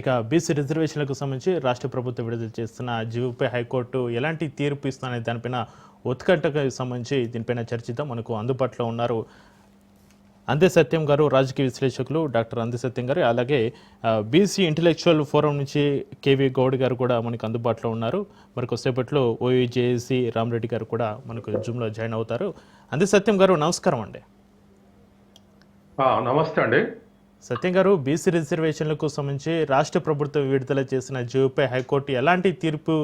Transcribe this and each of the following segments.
ఇక బీసీ రిజర్వేషన్లకు సంబంధించి రాష్ట్ర ప్రభుత్వం విడుదల చేస్తున్న జీవోపై హైకోర్టు ఎలాంటి తీర్పు ఇస్తుందనే దానిపైన ఉత్కంఠకు సంబంధించి దీనిపైన చర్చిద్దాం. మనకు అందుబాటులో ఉన్నారు అందే సత్యం గారు రాజకీయ విశ్లేషకులు డాక్టర్ అందే సత్యం గారు. అలాగే బీసీ ఇంటలెక్చువల్ ఫోరం నుంచి కేవీ గౌడ్ గారు కూడా మనకు అందుబాటులో ఉన్నారు. మరి కొద్దిసేపట్లో ఓయూజేఏసీ రామరెడ్డి గారు కూడా మనకు జూమ్లో జాయిన్ అవుతారు. అందే సత్యం గారు నమస్కారం అండి. నమస్తే అండి. సత్యం గారు బీసీ రిజర్వేషన్లకు సంబంధించి రాష్ట్ర ప్రభుత్వం విడుదల చేసిన జీవోపై హైకోర్టు ఎలాంటి తీర్పు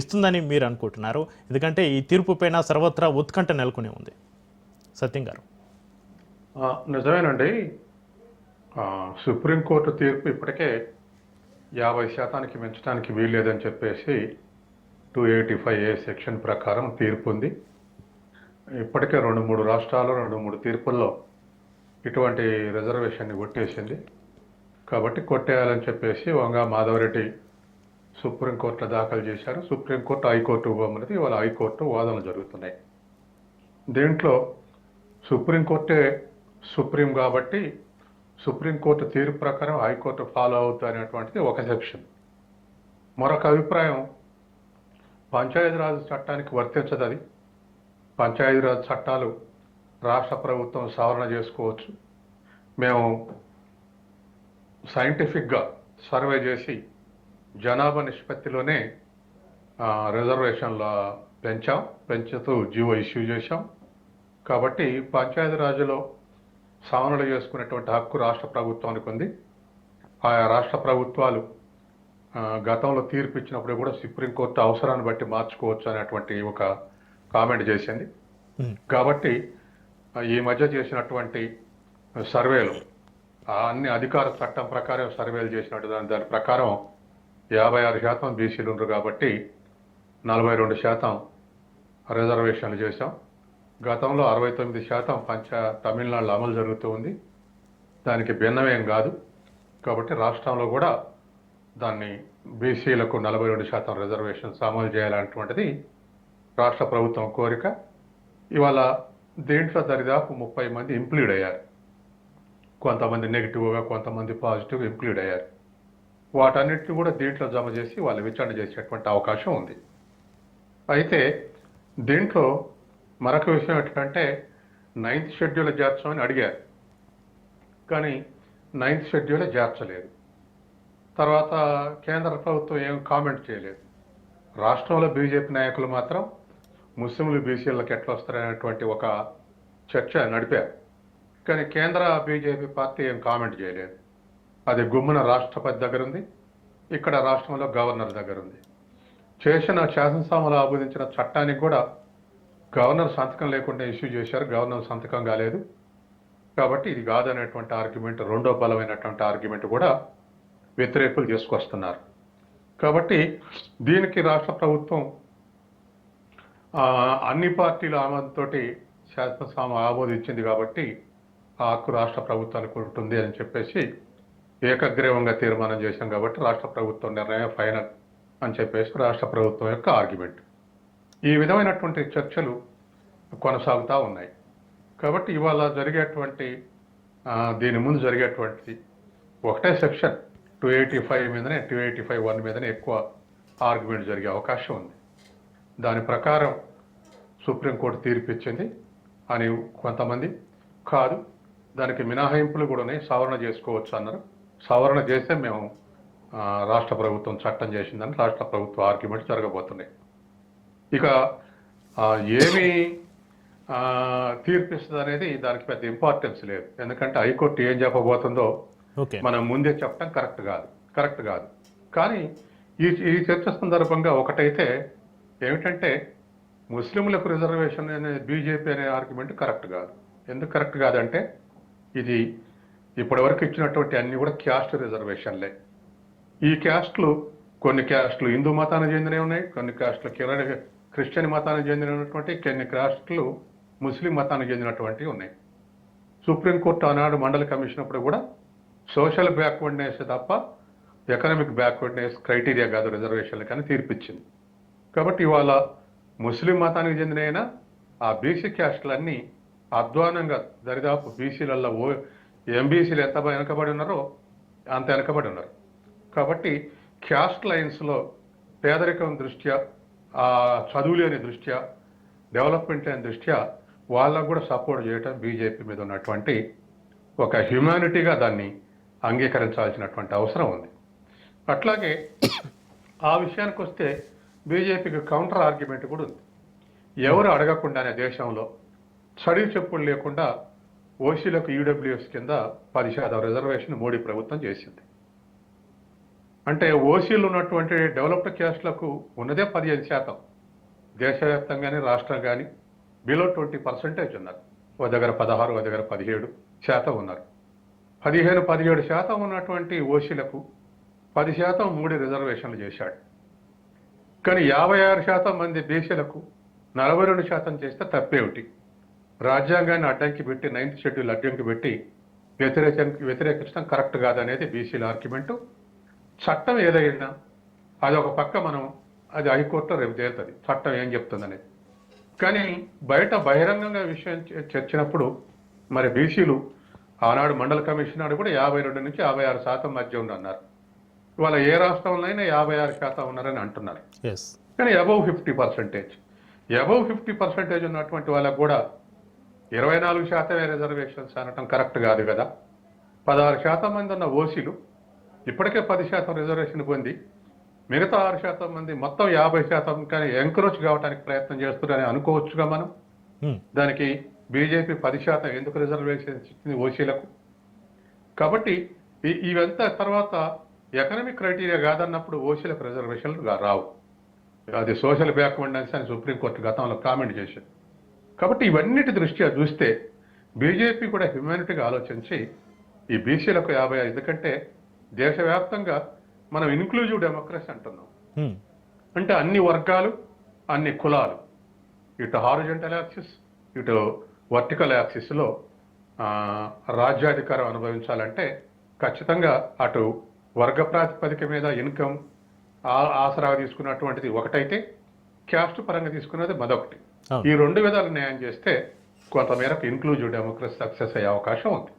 ఇస్తుందని మీరు అనుకుంటున్నారు? ఎందుకంటే ఈ తీర్పు పైన సర్వత్రా ఉత్కంఠ నెలకొని ఉంది. సత్యం గారు. నిజమేనండి. సుప్రీంకోర్టు తీర్పు ఇప్పటికే యాభై శాతానికి పెంచడానికి వీల్లేదని చెప్పేసి two eighty five A section ప్రకారం తీర్పు ఉంది. ఇప్పటికే రెండు మూడు రాష్ట్రాలు రెండు మూడు తీర్పుల్లో ఇటువంటి రిజర్వేషన్ని కొట్టేసింది. కాబట్టి కొట్టేయాలని చెప్పేసి వంగ మాధవరెడ్డి సుప్రీంకోర్టులో దాఖలు చేశారు. సుప్రీంకోర్టు హైకోర్టు ఇవ్వమన్నది ఇవాళ హైకోర్టు వాదనలు జరుగుతున్నాయి. దీంట్లో సుప్రీంకోర్టే సుప్రీం కాబట్టి సుప్రీంకోర్టు తీర్పు ప్రకారం హైకోర్టు ఫాలో అవుతా అనేటువంటిది ఒక సెక్షన్. మరొక అభిప్రాయం పంచాయతీరాజ్ చట్టానికి వర్తించదు అది. పంచాయతీరాజ్ చట్టాలు రాష్ట్ర ప్రభుత్వం సవరణ చేసుకోవచ్చు. మేము సైంటిఫిక్గా సర్వే చేసి జనాభా నిష్పత్తిలోనే రిజర్వేషన్ల పెంచాం పెంచుతూ జీవో ఇష్యూ చేశాం. కాబట్టి పంచాయతీరాజ్లో సవరణలు చేసుకునేటువంటి హక్కు రాష్ట్ర ప్రభుత్వానికి ఉంది. ఆయా రాష్ట్ర ప్రభుత్వాలు గతంలో తీర్పు ఇచ్చినప్పుడు కూడా సుప్రీంకోర్టు అవసరాన్ని బట్టి మార్చుకోవచ్చు అనేటువంటి ఒక కామెంట్ చేసింది. కాబట్టి ఈ మధ్య చేసినటువంటి సర్వేలు అన్ని అధికార చట్టం ప్రకారం సర్వేలు చేసినట్టు దాని దాని ప్రకారం యాభై ఆరు శాతం బీసీలు ఉండరు కాబట్టి నలభై రెండు శాతం రిజర్వేషన్లు చేశాం. గతంలో అరవై తొమ్మిది శాతం పంచ తమిళనాడులో అమలు జరుగుతూ ఉంది. దానికి భిన్నమేం కాదు. కాబట్టి రాష్ట్రంలో కూడా దాన్ని బీసీలకు నలభై రెండు శాతం రిజర్వేషన్స్ అమలు చేయాలన్నటువంటిది రాష్ట్ర ప్రభుత్వం కోరిక. ఇవాళ దీంట్లో దరిదాపు ముప్పై మంది ఇంప్లీడ్ అయ్యారు. కొంతమంది నెగిటివ్గా కొంతమంది పాజిటివ్ ఇంప్లీడ్ అయ్యారు. వాటన్నిటిని కూడా దీంట్లో జమ చేసి వాళ్ళు విచారణ చేసేటువంటి అవకాశం ఉంది. అయితే దీంట్లో మరొక విషయం ఏంటంటే నైన్త్ షెడ్యూల్ చేర్చమని అడిగారు. కానీ నైన్త్ షెడ్యూల్ చేర్చలేదు. తర్వాత కేంద్ర ప్రభుత్వం ఏం కామెంట్ చేయలేదు. రాష్ట్రంలో బీజేపీ నాయకులు మాత్రం ముస్లింలు బీసీలకు ఎట్లా వస్తారనేటువంటి ఒక చర్చ నడిపారు. కానీ కేంద్ర బీజేపీ పార్టీ ఏం కామెంట్ చేయలేదు. అది గుమ్మున రాష్ట్రపతి దగ్గర ఉంది ఇక్కడ రాష్ట్రంలో గవర్నర్ దగ్గర ఉంది. చేసిన శాసనసభలో ఆమోదించిన చట్టానికి కూడా గవర్నర్ సంతకం లేకుండా ఇష్యూ చేశారు. గవర్నర్ సంతకం కాలేదు. కాబట్టి ఇది కాదనేటువంటి ఆర్గ్యుమెంట్ రెండో బలమైనటువంటి ఆర్గ్యుమెంట్ కూడా వ్యతిరేకులు చేసుకొస్తున్నారు కాబట్టి దీనికి రాష్ట్ర ప్రభుత్వం అన్ని పార్టీల ఆమోదంతో శాసనసభ ఆమోదించింది కాబట్టి ఆ హక్కు రాష్ట్ర ప్రభుత్వానికి ఉంటుంది అని చెప్పేసి ఏకగ్రీవంగా తీర్మానం చేశాం కాబట్టి రాష్ట్ర ప్రభుత్వం నిర్ణయం ఫైనల్ అని చెప్పేసి రాష్ట్ర ప్రభుత్వం యొక్క ఆర్గ్యుమెంట్. ఈ విధమైనటువంటి చర్చలు కొనసాగుతూ ఉన్నాయి. కాబట్టి ఇవాళ జరిగేటువంటి దీని ముందు జరిగేటువంటి ఒకటే సెక్షన్ టూ ఎయిటీ ఫైవ్ మీదనే టూ ఎయిటీ ఫైవ్ వన్ మీదనే ఎక్కువ ఆర్గ్యుమెంట్ జరిగే అవకాశం ఉంది. దాని ప్రకారం సుప్రీంకోర్టు తీర్పు ఇచ్చింది అని కొంతమంది కాదు దానికి మినహాయింపులు కూడా ఉన్నాయి. సవరణ చేసుకోవచ్చు అన్నారు. సవరణ చేస్తే మేము రాష్ట్ర ప్రభుత్వం చట్టం చేసిందని రాష్ట్ర ప్రభుత్వ ఆర్గ్యుమెంట్ జరగబోతున్నాయి. ఇక ఏమి తీర్పిస్తుంది అనేది దానికి పెద్ద ఇంపార్టెన్స్ లేదు. ఎందుకంటే హైకోర్టు ఏం చెప్పబోతుందో మనం ముందే చెప్పడం కరెక్ట్ కాదు. కరెక్ట్ కాదు. కానీ ఈ ఈ చర్చ సందర్భంగా ఒకటైతే ఏమిటంటే ముస్లింలకు రిజర్వేషన్ అనే బీజేపీ అనే ఆర్గ్యుమెంట్ కరెక్ట్ కాదు. ఎందుకు కరెక్ట్ కాదంటే ఇది ఇప్పటివరకు ఇచ్చినటువంటి అన్ని కూడా క్యాస్ట్ రిజర్వేషన్లే. ఈ క్యాస్ట్లు కొన్ని క్యాస్ట్లు హిందూ మతానికి చెందినవి ఉన్నాయి కొన్ని క్యాస్ట్లు క్రిస్టియన్ మతానికి చెందినటువంటి కొన్ని క్యాస్ట్లు ముస్లిం మతానికి చెందినటువంటివి ఉన్నాయి. సుప్రీంకోర్టు ఆనాడు మండలి కమిషన్ అప్పుడు కూడా సోషల్ బ్యాక్వర్డ్నెస్ తప్ప ఎకనామిక్ బ్యాక్వర్డ్నెస్ క్రైటీరియా కాదు రిజర్వేషన్లు కానీ తీర్పిచ్చింది. కాబట్టి ఇవాళ ముస్లిం మతానికి చెందిన ఆ బీసీ క్యాస్ట్లన్నీ అధ్వానంగా దరిదాపు బీసీలలో ఓ ఎంబీసీలు ఎంత వెనకబడి ఉన్నారో అంత వెనకబడి ఉన్నారు. కాబట్టి క్యాస్ట్ లైన్స్లో పేదరికం దృష్ట్యా చదువు లేని దృష్ట్యా డెవలప్మెంట్ లేని దృష్ట్యా వాళ్ళకు కూడా సపోర్ట్ చేయటం బీజేపీ మీద ఉన్నటువంటి ఒక హ్యుమానిటీగా దాన్ని అంగీకరించాల్సినటువంటి అవసరం ఉంది. అట్లాగే ఆ విషయానికి వస్తే బీజేపీకి కౌంటర్ ఆర్గ్యుమెంట్ కూడా ఉంది. ఎవరు అడగకుండానే దేశంలో చడివి చెప్పులు లేకుండా ఓసీలకు ఈడబ్ల్యూఎస్ కింద పది శాతం రిజర్వేషన్ మోడీ ప్రభుత్వం చేసింది. అంటే ఓసీలు ఉన్నటువంటి డెవలప్డ్ క్యాస్ట్లకు ఉన్నదే పదిహేను శాతం. దేశవ్యాప్తంగానే రాష్ట్రం కానీ బిలో ట్వంటీ పర్సెంటేజ్ ఉన్నారు. ఓ దగ్గర పదహారు ఓ దగ్గర పదిహేడు శాతం ఉన్నారు. పదిహేను పదిహేడు శాతం ఉన్నటువంటి ఓసీలకు పది శాతం మూడు రిజర్వేషన్లు చేశాడు. కానీ యాభై ఆరు శాతం మంది బీసీలకు నలభై రెండు శాతం చేస్తే తప్పేమిటి? రాజ్యాంగాన్ని అడ్డంకి పెట్టి నైన్త్ షెడ్యూల్ అడ్డంకి పెట్టి వ్యతిరేక వ్యతిరేకించడం కరెక్ట్ కాదనేది బీసీల ఆర్గ్యుమెంటు. చట్టం ఏదైనా అది ఒక పక్క మనం అది హైకోర్టులో రేపు తేలుతుంది. చట్టం ఏం చెప్తుందనేది. కానీ బయట బహిరంగంగా విషయం చర్చినప్పుడు మరి బీసీలు ఆనాడు మండల కమిషన్ కూడా యాభై రెండు నుంచి యాభై ఆరు శాతం మధ్య ఉందన్నారు. ఇవాళ ఏ రాష్ట్రంలో అయినా యాభై ఆరు శాతం ఉన్నారని అంటున్నారు. కానీ above fifty percentage above fifty percentage ఉన్నటువంటి వాళ్ళకు కూడా ఇరవై నాలుగు శాతమే రిజర్వేషన్స్ అనటం కరెక్ట్ కాదు కదా. పదహారు శాతం మంది ఉన్న ఓసీలు ఇప్పటికే పది శాతం రిజర్వేషన్ పొంది మిగతా ఆరు శాతం మంది మొత్తం యాభై శాతం కానీ ఎంకరేజ్ కావడానికి ప్రయత్నం చేస్తున్నారని అనుకోవచ్చుగా మనం. హ్మ్. దానికి బీజేపీ పది శాతం ఎందుకు రిజర్వేషన్ ఇచ్చింది ఓసీలకు? కాబట్టి ఇవంతా తర్వాత ఎకనామిక్ క్రైటీరియా కాదన్నప్పుడు ఓసీలకు రిజర్వేషన్లు రా- రావు. అది సోషల్ బ్యాక్వర్డ్నెస్ అని సుప్రీంకోర్టు గతంలో కామెంట్ చేసింది కాబట్టి ఇవన్నిటి దృష్ట్యా చూస్తే బీజేపీ కూడా హ్యుమానిటీగా ఆలోచించి ఈ బీసీలకు యాభై ఐదు ఎందుకంటే దేశవ్యాప్తంగా మనం ఇన్క్లూజివ్ డెమోక్రసీ అంటున్నాం. అంటే అన్ని వర్గాలు అన్ని కులాలు ఇటు హారిజెంటల్ యాక్సిస్ ఇటు వర్టికల్ యాక్సిస్లో రాజ్యాధికారం అనుభవించాలంటే ఖచ్చితంగా అటు వర్గ ప్రాతిపదిక మీద ఇన్కమ్ ఆసరా తీసుకున్నటువంటిది ఒకటైతే క్యాస్ట్ పరంగా తీసుకున్నది మరొకటి. ఈ రెండు విధాలు న్యాయం చేస్తే కొంతమేరకు ఇన్క్లూజివ్ డెమోక్రసీ సక్సెస్ అయ్యే అవకాశం ఉంది